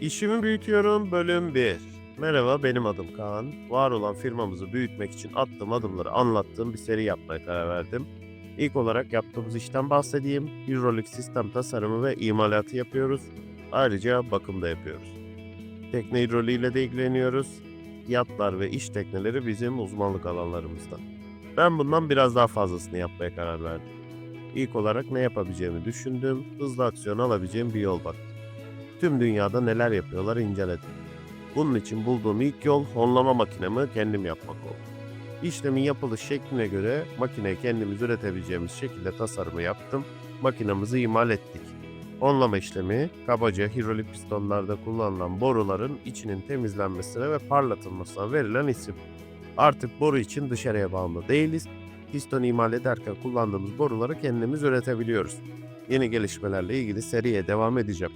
İşimi büyütüyorum bölüm 1. Merhaba benim adım Kaan. Var olan firmamızı büyütmek için attığım adımları anlattığım bir seri yapmaya karar verdim. İlk olarak yaptığımız işten bahsedeyim. Hidrolik sistem tasarımı ve imalatı yapıyoruz. Ayrıca bakım da yapıyoruz. Tekne hidroliğiyle de ilgileniyoruz. Yatlar ve iş tekneleri bizim uzmanlık alanlarımızdan. Ben bundan biraz daha fazlasını yapmaya karar verdim. İlk olarak ne yapabileceğimi düşündüm, hızlı aksiyon alabileceğim bir yol baktım. Tüm dünyada neler yapıyorlar inceledim. Bunun için bulduğum ilk yol honlama makinemi kendim yapmak oldu. İşlemin yapılış şekline göre makineyi kendimiz üretebileceğimiz şekilde tasarımı yaptım. Makinamızı imal ettik. Honlama işlemi kabaca hidrolik pistonlarda kullanılan boruların içinin temizlenmesine ve parlatılmasına verilen isim. Artık boru için dışarıya bağımlı değiliz. Piston imal ederken kullandığımız boruları kendimiz üretebiliyoruz. Yeni gelişmelerle ilgili seriye devam edeceğim.